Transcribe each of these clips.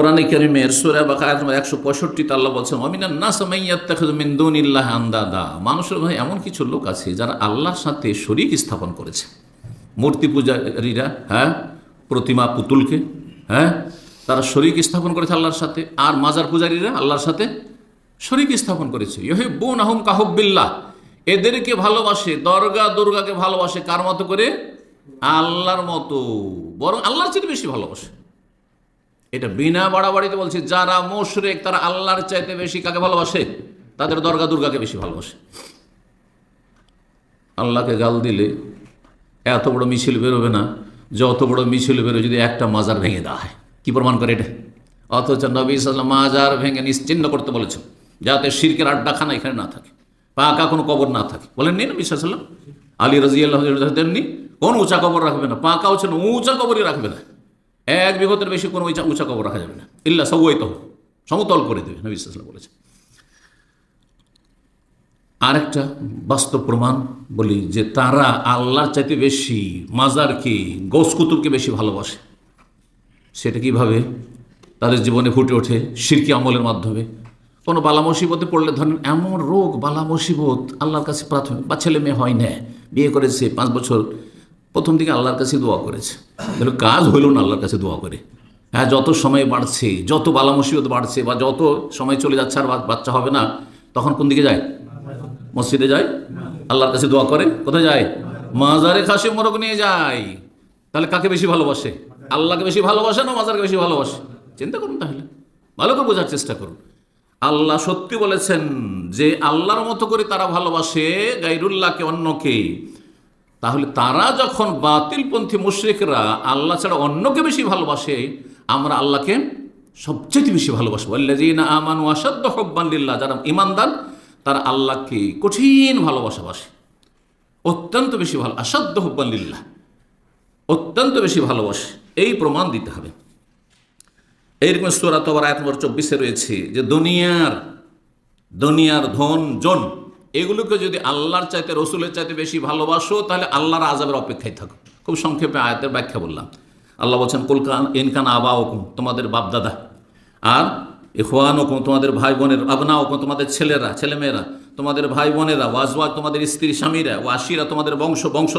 কোরআনে কেরিমের সুরা বা কায়াত একশো পঁয়ষট্টিতে আল্লাহ বলছেন অমিনান না মিন্দুনিল্লাহ আন্দাদা। মানুষের ভাই, এমন কিছু লোক আছে যারা আল্লাহর সাথে শরিক স্থাপন করেছে। মূর্তি পূজারীরা হ্যাঁ প্রতিমা পুতুলকে হ্যাঁ তারা শরিক স্থাপন করেছে আল্লাহর সাথে। আর মাজার পূজারীরা আল্লাহর সাথে শরিক স্থাপন করেছে। ইহে বোন আহম কাহব্বিল্লাহ। এদেরকে ভালোবাসে, দরগা দুর্গাকে ভালোবাসে কার মতো করে? আল্লাহর মতো। বরং আল্লাহর চেয়ে বেশি ভালোবাসে। এটা বিনা বাড়াবাড়িতে বলছে, যারা মোশরেক তারা আল্লাহর চাইতে বেশি কাকে ভালোবাসে? তাদের দরগা দুর্গাকে বেশি ভালোবাসে। আল্লাহকে গাল দিলে এত বড় মিছিল বেরোবে না, যত বড় মিছিল বেরো যদি একটা মাজার ভেঙে দেওয়া হয়। কি প্রমাণ করে এটা? অথচ নবী সাল্লাম মাজার ভেঙে নিশ্চিন্ন করতে বলেছে যাতে শিরকের আড্ডাখানা এখানে না থাকে, পাকা কোনো কবর না থাকে। বলেন নি নবী সাল্লাম আলী রাজি আল্লাহ দেননি কোন উঁচা কবর রাখবে না পাকা হচ্ছে উঁচা কবরই রাখবে না। এক বিঘতের বেশি কোনো উঁচা কবর রাখা যাবে না। ইল্লা সবই তো সমতল করে দেবে নবী সাল্লাম বলেছে আরেকটা বাস্তব প্রমাণ বলি যে তারা আল্লাহর চাইতে বেশি মাজারকে গোস কুতুবকে বেশি ভালোবাসে। সেটা কীভাবে? তাদের জীবনে ফুটে ওঠে সিরকি আমলের মাধ্যমে। কোনো বালা মুসিবতে পড়লে ধরেন এমন রোগ, বালা মুসিবত আল্লাহর কাছে প্রাথমিক বা ছেলে মেয়ে হয় না, বিয়ে করেছে পাঁচ বছর প্রথম দিকে আল্লাহর কাছে দোয়া করেছে। কিন্তু কাজ হইল না আল্লাহর কাছে দোয়া করে। হ্যাঁ যত সময় বাড়ছে, যত বালা মুসিবত বাড়ছে বা যত সময় চলে যাচ্ছে আর বাচ্চা হবে না, তখন কোন দিকে যায়? মসজিদে যায়? আল্লাহর কাছে দোয়া করে। কোথায় যায়? মাজারে খাসি মোরগ নিয়ে যায়। তাহলে কাকে বেশি ভালোবাসে? আল্লাহকে বেশি ভালোবাসে না মাজারকে বেশি ভালোবাসে? চিন্তা করুন তাহলে। ভালো করে বোঝার চেষ্টা করুন। আল্লাহ সত্যি বলেছেন যে, আল্লাহর মতো করে তারা ভালোবাসে গাইরুল্লাহকে অন্যকে। তাহলে তারা যখন বাতিলপন্থী মুশ্রিকরা আল্লাহ ছাড়া অন্যকে বেশি ভালোবাসে, আমরা আল্লাহকে সবচেয়ে বেশি ভালোবাসবো। আল্লাহ আমানু আসাদ্দ হব্বান্লিল্লাহ যারা ইমানদার তারা আল্লাহকে কঠিন ভালোবাসা বাসে। অত্যন্ত বেশি ভালো আসাধ্য হব্বান্লিল্লাহ অত্যন্ত বেশি ভালোবাসে। এই প্রমাণ দিতে হবে। এইরকম সুরাত আবার আয়াত নম্বর চব্বিশে রয়েছে যে দুনিয়ার দুনিয়ার ধন জন এগুলোকে যদি আল্লাহর চাইতে, রসুলের চাইতে বেশি ভালোবাসো, তাহলে আল্লাহর আজাবের অপেক্ষায় থাকো। খুব সংক্ষেপে আয়াতের ব্যাখ্যা বললাম। আল্লাহ বলছেন কুলকান ইনকান আবা ওকুম তোমাদের বাপদাদা। আর ইখওয়ান ওকুম তোমাদের ভাই বোনের আবনা ওকুম তোমাদের ছেলেরা, ছেলেমেয়েরা, তোমাদের ভাই বোনেরা ওয়াজওয়াজ তোমাদের স্ত্রী স্বামীরা ও আশিরা, তোমাদের বংশ বংশ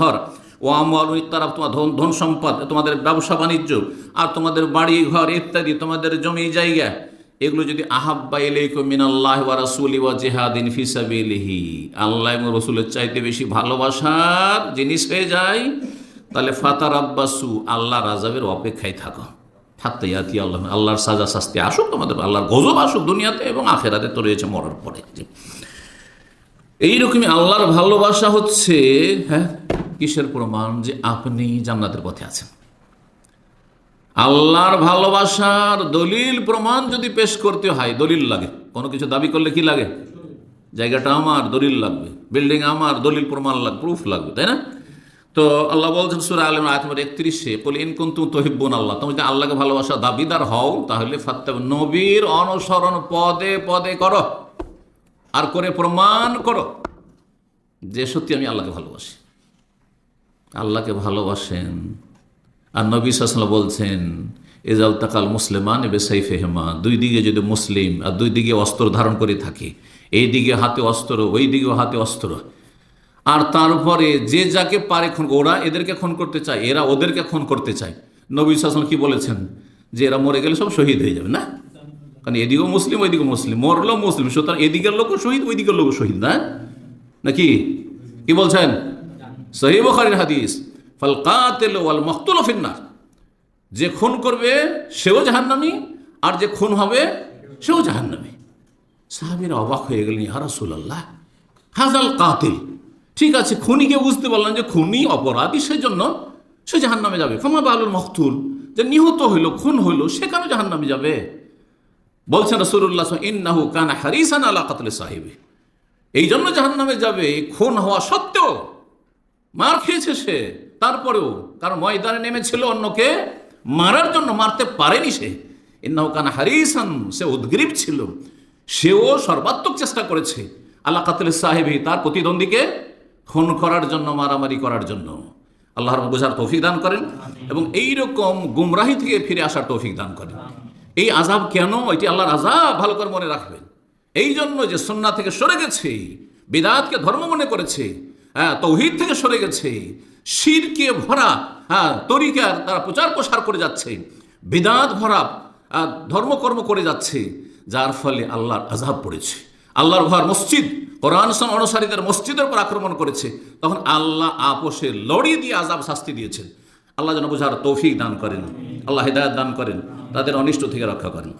ধর ও আমল তারা তোমার ধন ধন সম্পদ, তোমাদের ব্যবসা বাণিজ্য, আর তোমাদের বাড়ি ঘর ইত্যাদি, তোমাদের জমি জায়গা। এগুলো যদি আহাব্বা এলাইকুম মিনাল্লাহ ওয়া রাসূলি ওয়া জিহাদিন ফি সাবিলিহি, আল্লাহ এবং রসুলের চাইতে বেশি ভালোবাসার জিনিস হয়ে যায়, তাহলে ফাতার আব্বাসু আল্লাহ রাজাবের অপেক্ষায় থাকো। থাকতে ইয়াতি আল্লাহ, আল্লাহর সাজা শাস্তি আসুক, তোমাদের আল্লাহর গজব আসুক দুনিয়াতে এবং আখেরাতে, তো রয়েছে মরার পরে। এইরকমই আল্লাহর ভালোবাসা হচ্ছে হ্যাঁ কিসের প্রমাণ? যে আপনি জান্নাতের পথে আছেন। আল্লাহর ভালোবাসার দলিল প্রমাণ যদি পেশ করতে হয়, দলিল লাগে। কোনো কিছু দাবি করলে কি লাগে? জায়গাটা আমার, দলিল লাগবে। বিল্ডিং আমার, দলিল প্রমাণ লাগবে প্রুফ লাগবে, তাই না? তো আল্লাহ বলছেন, সুরা আলম আয়তমর একত্রিশে বলে ইনকুন্তু তহিব্বুন আল্লাহ। তুমি যদি আল্লাহকে ভালোবাসা, দাবিদার হও, তাহলে ফাত্তাব নবীর অনুসরণ পদে পদে করো। আর করে প্রমাণ করো যে সত্যি আমি আল্লাহকে ভালোবাসি। আল্লাহকে ভালোবাসেন। আর নবী সাসলা বলছেন এজাল তাকাল মুসলিমান এবে সাইফে হেমা দুই দিকে যদি মুসলিম আর দুই দিকে অস্ত্র ধারণ করে থাকে, এই দিকে হাতে অস্ত্র, ওই দিকেও হাতে অস্ত্র। আর তারপরে যে যাকে পারে খুন, ওরা এদেরকে খুন করতে চায়, এরা ওদেরকে খুন করতে চায়। নবী সাসলাম কি বলেছেন? যে এরা মরে গেলে সব শহীদ হয়ে যাবে, না? কারণ এদিকেও মুসলিম, ওইদিকেও মুসলিম, মরলেও মুসলিম, সুতরাং এদিকের লোকও শহীদ ওই দিকের লোকও শহীদ, না? নাকি? কি বলছেন? সহি বখারির হাদিস। ফাল কাতেল ওয়াল মখতুল ফিন্নার। যে খুন করবে, সেও জাহান্নামি, আর যে খুন হবে, সেও জাহান্নামি। সাহাবিরা অবাক হয়ে গেলেন রাসূলুল্লাহ হাজাল কাতিল। ঠিক আছে, খুনিকে বুঝতে পারলাম যে খুনি অপরাধী সেই জন্য সে জাহান্নামে যাবে। ক্ষমা বালুল মখতুল, যে নিহত হইল, খুন হইল সে কেন জাহান্নামে যাবে। বলছেন রসুল্লাহ ইন্নাহু কানা হারিসান আলা কাতলে সাহেবে। এই জন্য জাহান্নামে যাবে, খুন হওয়া সত্ত্বেও মার খেয়েছে সে। তারপরেও কারণ ময়দানে নেমেছিল অন্যকে মারার জন্য মারতে পারেনি সে। ইন্নাহু কানা হারিসান, সে উদ্গ্রীব ছিল। সেও সর্বাত্মক চেষ্টা করেছে আল্লাহ কাতলে সাহেবী তার প্রতিদ্বন্দ্বীকে খুন করার জন্য, মারামারি করার জন্য। আল্লাহর বোঝার তৌফিক দান করেন এবং এই রকম গুমরাহি থেকে ফিরে আসার তৌফিক দান করেন। এই আজাব কেন? এটি আল্লাহর আজাব ভালো করে মনে রাখবেন। এই জন্য যে সন্না থেকে সরে গেছে, বেদাতকে ধর্ম মনে করেছে হ্যাঁ তৌহিদ থেকে সরে গেছে শিরকে ভরা হ্যাঁ তরিকার তারা প্রচার প্রসার করে যাচ্ছে, বেদাত ভরা ধর্মকর্ম করে যাচ্ছে, যার ফলে আল্লাহর আজাব পড়েছে। আল্লাহর ঘর মসজিদ, কোরআন অনুসারীদের মসজিদের উপর আক্রমণ করেছে। তখন আল্লাহ আপোষে লড়িয়ে দিয়ে আজাব শাস্তি দিয়েছেন। আল্লাহ যেন বোঝার তৌফিক দান করেন, আল্লাহ হেদায়ত দান করেন, তাদের অনিষ্ট থেকে রক্ষা করেন।